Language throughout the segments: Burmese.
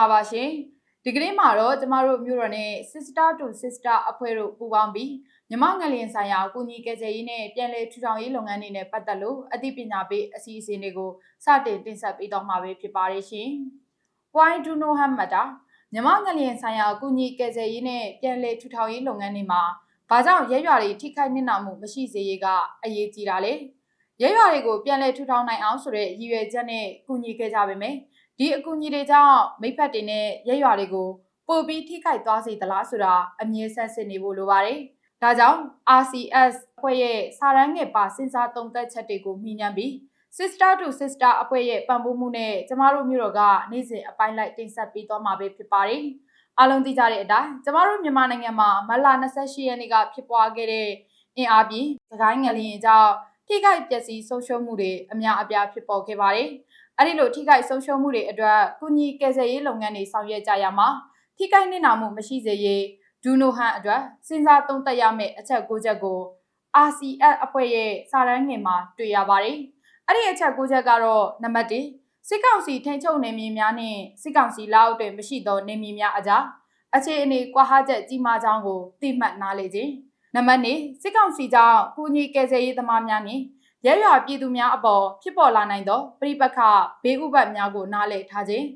္ဂလာပါရှင်ဒီကနေ့မှာတော့ကျမတို့မြို့တော်နဲ့ Sister to Sister အဖွဲ့တို့ပူးပေါင်းပြီးမြမငလျင်ဆိုင်ရာအကူအညီကယ်ဆယ်ရေးနဲ့ပြည်လဲထူထောင်ရေးလုပ်ငန်းတွေနဲ့ပတ်သက်လို့အသိပညာပေးအစီအစဉ်တွေကိုစတင်တင်ဆက်ပေးတော့မှာပဲဖြစ်ပါတယ်ရှင် Why do no harm matter မြမငလျင်ဆိုင်ရာအကူအညီကယ်ဆယ်ရေးနဲ့ပြည်လဲထူထောင်ရေးလုပ်ငန်းတွေမှာဘာကြောင့်ရဲရွာတွေထိခိုက်နစ်နာမှုမရှိစေရေးကအရေးကြီးတာလေရဲရွာတွေကိုပြည်လဲထူထောင်နိုင်အောင်ဆိုတဲ့ရည်ရွယ်ချက်နဲ့ကူညီခဲ့ကြပါမယ် ဒီအကူအညီတွေကြောင့်မိဖက်တွေနဲ့ရဲရွာတွေကိုပို့ပြီးထိခိုက်သွားစေသလားဆိုတာအမြဲဆန်းစစ်နေဖို့လိုပါတယ်။ဒါကြောင့် RCS အဖွဲ့ရဲ့စာရန်ငယ်ပါစဉ်းစားသုံးသပ်ချက်တွေကိုမြင်ညံပြီး Sister to Sister အဖွဲ့ရဲ့ပံ့ပိုးမှုနဲ့ကျမတို့မျိုးတော်ကနေ့စဉ်အပိုင်းလိုက်တင်ဆက်ပေးသွားမှာပဲဖြစ်ပါတယ်။အားလုံးသိကြတဲ့အတိုင်းကျမတို့မြန်မာနိုင်ငံမှာမလ28ရက်နေ့ကဖြစ်ပွားခဲ့တဲ့အင်အားပြီးသခိုင်းငလျင်အကြောင်းထိခိုက်ပျက်စီးဆုံးရှုံးမှုတွေအများအပြားဖြစ်ပေါ်ခဲ့ပါတယ်။ အဲ့ဒီလိုထိခိုက်ဆုံးရှုံးမှုတွေအတွက်ကုညီကယ်ဆယ်ရေးလုပ်ငန်းတွေဆောင်ရွက်ကြရမှာထိခိုက်နစ်နာမှုမရှိစေရေးဒူနိုဟန်အတွက်စဉ်းစားသုံးသပ်ရမယ့်အချက်၉ချက်ကို RCS အဖွဲ့ရဲ့စာရန်ငင်မှာတွေ့ရပါတယ်။အဲ့ဒီအချက်၉ချက်ကတော့နံပါတ်1စစ်ကောင်စီထိန်းချုပ်နေမြေများနဲ့စစ်ကောင်စီလက်အောက်တွင်မရှိသောနေမြေများအကြားအခြေအနေကွာဟချက်ကြီးမားကြောင်းကိုသိမှတ်နားလေခြင်းနံပါတ်2စစ်ကောင်စီကြောင့်ကုညီကယ်ဆယ်ရေးသမားများနှင့် ရဲရွာပြည်သူများအပေါ်ဖြစ်ပေါ်လာနိုင်သောပြိပခဘေးဥပတ်များကိုနားလည်ထားခြင်း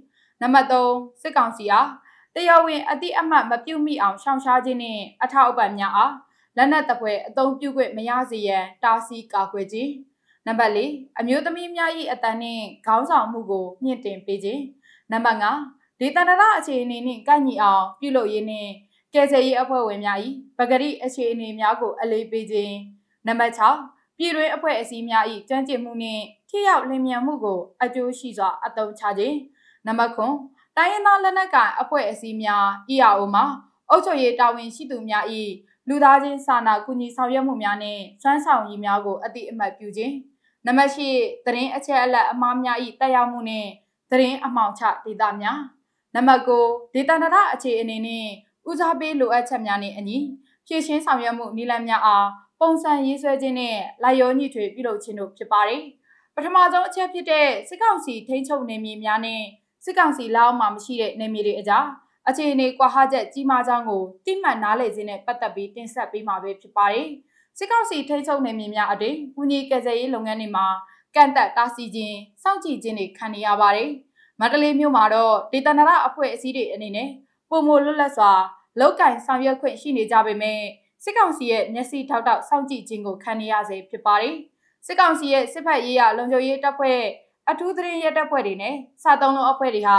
နံပါတ်3စစ်ကောင်စီအားတရားဝင်အတိအမှတ်မပြုမိအောင်ရှောင်ရှားခြင်းနှင့်အထောက်အပံ့များအားလက်နက်တပွဲအသုံးပြုခွင့်မရစေရန်တားဆီးကာကွယ်ခြင်းနံပါတ်4အမျိုးသမီးများ၏အတန်းနှင့်ခေါင်းဆောင်မှုကိုမြင့်တင်ပေးခြင်းနံပါတ်5ဒေသနာရအခြေအနေနှင့်ကိုက်ညီအောင်ပြုလုပ်ရေးနှင့်ကယ်ဆယ်ရေးအဖွဲ့ဝင်များ၏ပဂရိအခြေအနေများကိုအလေးပေးခြင်းနံပါတ်6 ပြည်တွင်းအဖွဲ့အစည်းများ၏ကြမ်းကြုတ်မှုနှင့်ထိရောက်လင်မြန်မှုကိုအကျိုးရှိစွာအသုံးချခြင်းနံပါတ်9တိုင်းရင်းသားလက်နက်ကိုင်အဖွဲ့အစည်းများ EAO မှာအုပ်ချုပ်ရေးတာဝန်ရှိသူများ၏လူသားချင်းစာနာကူညီဆောင်ရွက်မှုများနှင့်စွမ်းဆောင်ရည်များကိုအတိအမှတ်ပြုခြင်းနံပါတ်10သတင်းအချက်အလက်အမှားများ၏တက်ရောက်မှုနှင့်သတင်းအမှောင်ချဒေတာများနံပါတ်9ဒေတာနာရအခြေအနေနှင့်ဦးစားပေးလိုအပ်ချက်များနှင့်အညီဖြည့်ရှင်းဆောင်ရွက်မှုနည်းလမ်းများအား ပုံစံရေးဆွဲခြင်းနဲ့လိုက်ရောညှိထွေပြုလုပ်ခြင်းတို့ဖြစ်ပါတယ်။ပထမဆုံးအချက်ဖြစ်တဲ့စစ်ကောင်စီထိန်းချုပ်နေမြေများနဲ့စစ်ကောင်စီလက်အောက်မှာမရှိတဲ့နေမြေတွေအကြားအခြေအနေကွာဟချက်ကြီးမားကြောင်းကိုတိမှတ်နားလည်ခြင်းနဲ့ပတ်သက်ပြီးတင်ဆက်ပေးမှာပဲဖြစ်ပါတယ်။စစ်ကောင်စီထိန်းချုပ်နေမြေများအတွင်းဦးညီကယ်ဆယ်ရေးလုပ်ငန်းတွေမှာကန့်သက်တားဆီးခြင်းစောင့်ကြည့်ခြင်းတွေခံနေရပါတယ်။မန္တလေးမြို့မှာတော့ဒေသနာရအဖွဲ့အစည်းတွေအနေနဲ့ပုံမလွတ်လပ်စွာလောက်ကင်ဆောင်ရွက်ခွင့်ရှိနေကြပေမဲ့ စစ်ကောင်စီရဲ့မျက်စိထောက်ထောက်စောင့်ကြည့်ခြင်းကိုခံနေရစေဖြစ်ပါတယ်။စစ်ကောင်စီရဲ့စစ်ဖက်ရေးရလုံခြုံရေးတပ်ဖွဲ့အထူးသတင်းရဲတပ်ဖွဲ့တွေနဲ့စာသုံးလုံးအဖွဲ့တွေဟာ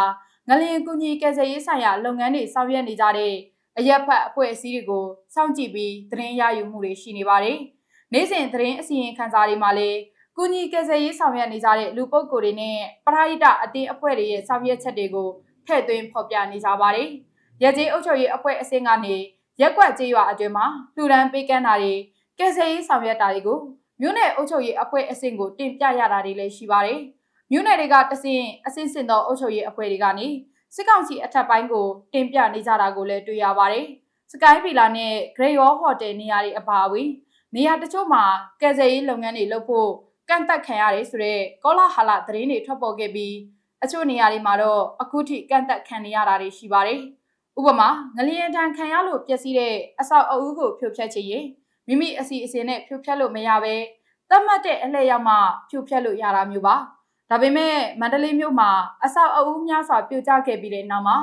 ငလျင်ကူညီကယ်ဆယ်ရေးဆိုင်ရာလုပ်ငန်းတွေဆောင်ရွက်နေကြတဲ့အရက်ဖက်အဖွဲ့အစည်းတွေကိုစောင့်ကြည့်ပြီးသတင်းရယူမှုတွေရှိနေပါတယ်။နေ့စဉ်သတင်းအစီရင်ခံစာတွေမှာလည်းကူညီကယ်ဆယ်ရေးဆောင်ရွက်နေကြတဲ့လူပုဂ္ဂိုလ်တွေနဲ့ပထဟိတအတင်းအဖွဲ့တွေရဲ့ဆောင်ရွက်ချက်တွေကိုထည့်သွင်းဖော်ပြနေကြပါတယ်။ရကြေးအုပ်ချုပ်ရေးအဖွဲ့အစည်းကနေ ရက်ကွက်ကြေးရွာအတွင်းမှာလှူဒန်းပေးကမ်းတာတွေကယ်ဆယ်ရေးဆောင်ရွက်တာတွေကိုမြို့နယ်အုပ်ချုပ်ရေးအဖွဲ့အဆင့်ကိုတင်ပြရတာတွေလည်းရှိပါတယ်။မြို့နယ်တွေကတဆင့်အဆင့်ဆင့်သောအုပ်ချုပ်ရေးအဖွဲ့တွေကနေစစ်ကောင်စီအထက်ပိုင်းကိုတင်ပြနေကြတာကိုလည်းတွေ့ရပါတယ်။စကိုင်းဗီလာနဲ့ Great Wall Hotel နေရာတွေအပါအဝင်နေရာတချို့မှာကယ်ဆယ်ရေးလုပ်ငန်းတွေလုပ်ဖို့ကန့်သက်ခံရတယ်ဆိုတော့ကောလာဟာလာသတင်းတွေထွက်ပေါ်ခဲ့ပြီးအချို့နေရာတွေမှာတော့အခုထိကန့်သက်ခံနေရတာတွေရှိပါတယ်။ ဥပမာငလျင်တန်ခံရလို့ပျက်စီးတဲ့အဆောက်အဦကိုဖြိုဖျက်ချင်ရင်မိမိအစီအစဉ်နဲ့ဖြိုဖျက်လို့မရဘဲသတ်မှတ်တဲ့အလှည့်ရောက်မှဖြိုဖျက်လို့ရတာမျိုးပါဒါပေမဲ့မန္တလေးမြို့မှာအဆောက်အဦများစွာပြိုကျခဲ့ပြီးတဲ့နောက်မှာ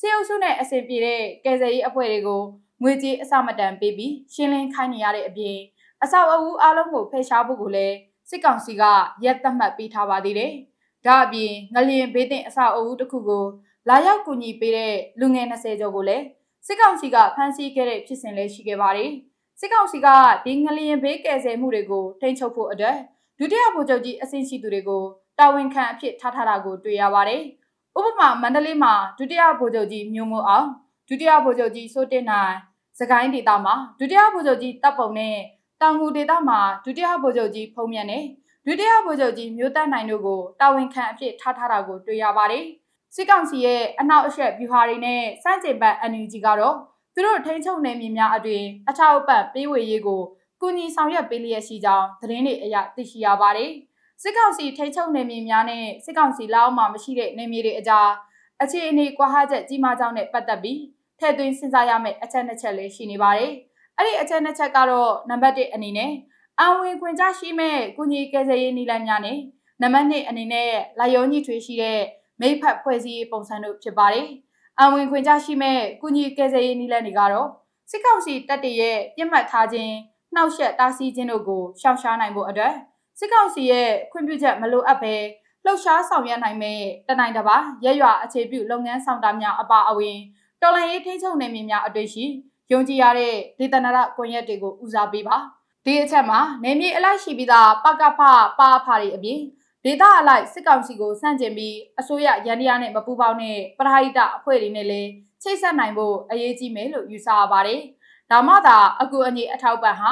စေအုပ်စုနဲ့အစဉ်ပြေတဲ့ကယ်ဆယ်ရေးအဖွဲ့တွေကိုငွေကြေးအစမတန်ပေးပြီးရှင်းလင်းခိုင်းနေရတဲ့အပြင်အဆောက်အဦအလုံးကိုဖယ်ရှားဖို့ကိုလည်းစစ်ကောင်စီကရက်သတ်မှတ်ပေးထားပါသေးတယ်။ဒါအပြင်ငလျင်ဘေးတဲ့အဆောက်အဦတစ်ခုကို လာရောက်ကူညီပေးတဲ့လူငယ်20ကျော်ကိုလည်းစစ်ကောင်စီကဖမ်းဆီးခဲ့တဲ့ဖြစ်စဉ်လည်းရှိခဲ့ပါတယ်။စစ်ကောင်စီကဒီငလျင်ဘေးကယ်ဆယ်မှုတွေကိုထိန်းချုပ်ဖို့အတွက်ဒုတိယဗိုလ်ချုပ်ကြီးအဆင့်ရှိသူတွေကိုတာဝန်ခံအဖြစ်ထားထားတာကိုတွေ့ရပါတယ်။ဥပမာမန္တလေးမှာဒုတိယဗိုလ်ချုပ်ကြီးမျိုးမိုးအောင်ဒုတိယဗိုလ်ချုပ်ကြီးစိုးတင်နိုင်စကိုင်းဒေသမှာဒုတိယဗိုလ်ချုပ်ကြီးတပ်ပုံနဲ့တောင်ငူဒေသမှာဒုတိယဗိုလ်ချုပ်ကြီးဖုံးမြတ်နဲ့ဒုတိယဗိုလ်ချုပ်ကြီးမျိုးတန်းနိုင်တို့ကိုတာဝန်ခံအဖြစ်ထားထားတာကိုတွေ့ရပါတယ်။ စစ်ကောင်စီရဲ့အနောက်အရှက်ဗျူဟာတွေနဲ့စန့်ကျင်ဘက် NUG ကတော့သူတို့ထိန်းချုပ်နေမြေများအတွင်အထောက်အပံ့ပေးဝေရေးကိုကူညီဆောင်ရွက်ပေးလျက်ရှိကြောင်းသတင်းတွေအရသိရှိရပါတယ်။စစ်ကောင်စီထိန်းချုပ်နေမြေများနဲ့စစ်ကောင်စီလက်အောက်မှာမရှိတဲ့နေမြေတွေအကြားအခြေအနေကွာဟချက်ကြီးမားကြောင်းနဲ့ပတ်သက်ပြီးထည့်သွင်းစဉ်းစားရမယ့်အချက်နှစ်ချက်လေးရှိနေပါတယ်။အဲ့ဒီအချက်နှစ်ချက်ကတော့နံပါတ်1အနေနဲ့အဝင်ခွင့်ကြရှိမဲ့ကုညီကယ်ဆယ်ရေးနည်းလမ်းများနဲ့နံပါတ်2အနေနဲ့လာယောညီထွေရှိတဲ့ မိဖက်ဖွဲ့စည်းရေးပုံစံတို့ဖြစ်ပါတယ်။အဝင်ခွင့်ကြရှိမဲ့ကုညီကယ်ဆယ်ရေးနည်းလမ်းတွေကတော့စစ်ကောင်စီတပ်တွေရဲ့ပြစ်မှတ်ထားခြင်းနှောက်ယှက်တားဆီးခြင်းတို့ကိုရှောင်ရှားနိုင်ဖို့အတွက်စစ်ကောင်စီရဲ့ခွင့်ပြုချက်မလိုအပ်ဘဲလှုပ်ရှားဆောင်ရွက်နိုင်မဲ့တနိုင်တစ်ပါးရက်ရွာအခြေပြုလုပ်ငန်းဆောင်တာများအပါအဝင်တော်လှန်ရေးထိန်းချုပ်နယ်မြေများအတွေ့ရှိယုံကြည်ရတဲ့ဒေသနာရကွန်ရက်တွေကိုဦးစားပေးပါဒီအချက်မှာနေမြေအလိုက်ရှိပြီးသားပကဖပါဖာတွေအပြင် ဒေတာအလိုက်စစ်ကောင်စီကိုစန့်ကျင်ပြီးအစိုးရရန်တရားနဲ့မပူးပေါင်းတဲ့ပထဟိတအဖွဲ့တွေနဲ့လည်းချိတ်ဆက်နိုင်ဖို့အရေးကြီးမယ်လို့ယူဆရပါတယ်။ဒါမှသာအကူအညီအထောက်ပံ့ဟာ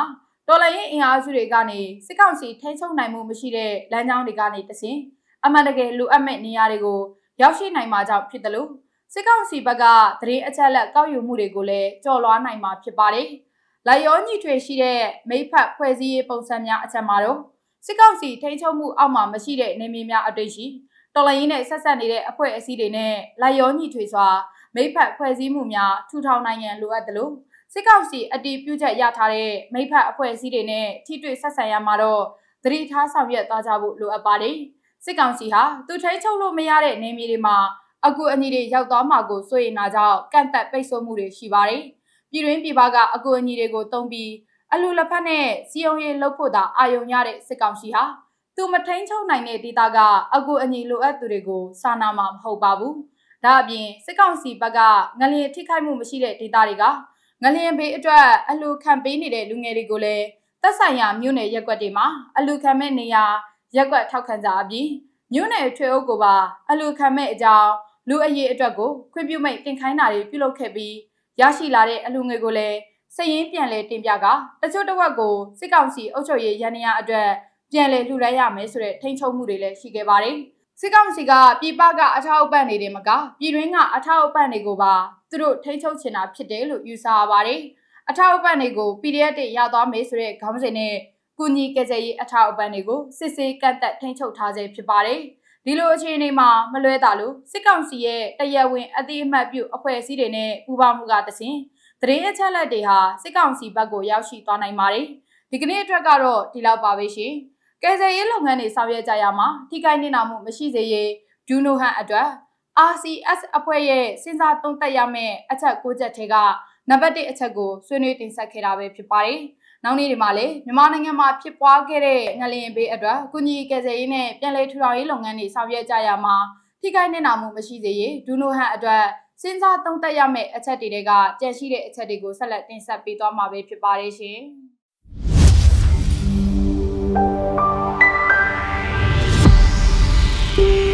တော်လှန်ရေးအင်အားစုတွေကနေစစ်ကောင်စီထိန်းချုပ်နိုင်မှုမရှိတဲ့လမ်းကြောင်းတွေကနေတဆင်အမှန်တကယ်လိုအပ်မဲ့နေရာတွေကိုရောက်ရှိနိုင်မှာကြောင့်ဖြစ်တယ်လို့စစ်ကောင်စီဘက်ကသတင်းအချက်အလက်ကောက်ယူမှုတွေကိုလည်းကြော်လွှားနိုင်မှာဖြစ်ပါတယ်။လိုက်ရောညီထွေရှိတဲ့မိဖက်ဖွဲ့စည်းရေးပုံစံများအချက်မှာတော့ စစ်ကောင်စီထိန်းချုပ်မှုအောက်မှာမရှိတဲ့နေမြေများအတွေ့ရှိတော်လိုင်းရင်းနဲ့ဆက်ဆက်နေတဲ့အဖွဲ့အစည်းတွေနဲ့လိုက်ရောညီထွေစွာမိဖက်ဖွဲ့စည်းမှုများထူထောင်နိုင်ရန်လိုအပ်တယ်လို့စစ်ကောင်စီအတီးပြုချက်ရထားတဲ့မိဖက်အဖွဲ့အစည်းတွေနဲ့ထိတွေ့ဆက်ဆံရမှာတော့သတိထားဆောင်ရွက်သွားကြဖို့လိုအပ်ပါတယ်။စစ်ကောင်စီဟာသူထိန်းချုပ်လို့မရတဲ့နေမြေတွေမှာအကူအညီတွေရောက်သွားမှာကိုစိုးရိမ်တာကြောင့်ကန့်သက်ပိတ်ဆို့မှုတွေရှိပါတယ်။ပြည်တွင်းပြည်ပကအကူအညီတွေကိုတုံးပြီး အလူလက်ဖက်နဲ့စီယုံရေးလှုပ်ဖို့သာအာရုံရတဲ့စစ်ကောင်စီဟာသူမထိန်ချုပ်နိုင်တဲ့ဒေသကအကူအညီလိုအပ်သူတွေကိုစာနာမှာမဟုတ်ပါဘူး။ဒါအပြင်စစ်ကောင်စီဘက်ကငလျင်ထိခိုက်မှုမရှိတဲ့ဒေသတွေကငလျင်ဘေးအတွက်အလူခံပေးနေတဲ့လူငယ်တွေကိုလည်းသက်ဆိုင်ရာမြို့နယ်ရက်ကွက်တွေမှာအလူခံမဲ့နေရာရက်ကွက်ထောက်ခံကြအပြီးမြို့နယ်ထွေအုပ်ကိုပါအလူခံမဲ့အကြောင်းလူအရေးအတွက်ကိုခွင့်ပြုမိတ်တင်ခိုင်းတာတွေပြုလုပ်ခဲ့ပြီးရရှိလာတဲ့အလူငွေကိုလည်း စည်ရင်းပြန်လဲတင်ပြကတချို့တစ်ဝက်ကိုစစ်ကောင်စီအုပ်ချုပ်ရေးရန်နေရအတွက်ပြန်လဲလှူဒန်းရမယ်ဆိုတဲ့ထိန်းချုပ်မှုတွေလည်းရှိခဲ့ပါတယ်စစ်ကောင်စီကပြည်ပကအထောက်အပံ့တွေတင်မကပြည်တွင်းကအထောက်အပံ့တွေကိုပါသူတို့ထိန်းချုပ်ချင်တာဖြစ်တယ်လို့ယူဆရပါတယ်အထောက်အပံ့တွေကို PDF တွေရသွားမယ်ဆိုတဲ့ခေါင်းစဉ်နဲ့ကုညီကကြရေးအထောက်အပံ့တွေကိုစစ်ဆေးကန့်သက်ထိန်းချုပ်ထားစေဖြစ်ပါတယ်ဒီလိုအခြေအနေမှာမလွဲတာလို့စစ်ကောင်စီရဲ့တရားဝင်အတိအမှတ်ပြုအဖွဲ့အစည်းတွေနဲ့ပူးပေါင်းမှုကတစဉ် သတင်းအချက်အလက်တွေဟာစစ်ကောင်စီဘက်ကိုရောက်ရှိသွားနိုင်ပါတယ်ဒီကနေ့အတွက်ကတော့ဒီလောက်ပါပဲရှင်ကယ်ဆယ်ရေးလုပ်ငန်းတွေဆောင်ရွက်ကြရမှာထိခိုက်နေနာမှုမရှိစေရေးဒူနိုဟန်အတွက် RCS အဖွဲ့ရဲ့စဉ်းစားသုံးသပ်ရမယ့်အချက်၉ချက်ထဲကနံပါတ်1အချက်ကိုဆွေးနွေးတင်ဆက်ခဲ့တာပဲဖြစ်ပါတယ်။နောက်နေ့ဒီမှာလည်းမြန်မာနိုင်ငံမှာဖြစ်ပွားခဲ့တဲ့ငလျင်ဘေးအတွက်ကုညီကယ်ဆယ်ရေးနဲ့ပြည်내ထူထောင်ရေးလုပ်ငန်းတွေဆောင်ရွက်ကြရမှာထိခိုက်နေနာမှုမရှိစေရေးဒူနိုဟန်အတွက် စဉ်းစားသုံးသပ်ရမယ့်အချက်တွေကကြန့်ရှိတဲ့အချက်တွေကိုဆက်လက်တင်ဆက်ပေးသွားမှာပဲဖြစ်ပါတယ်ရှင်။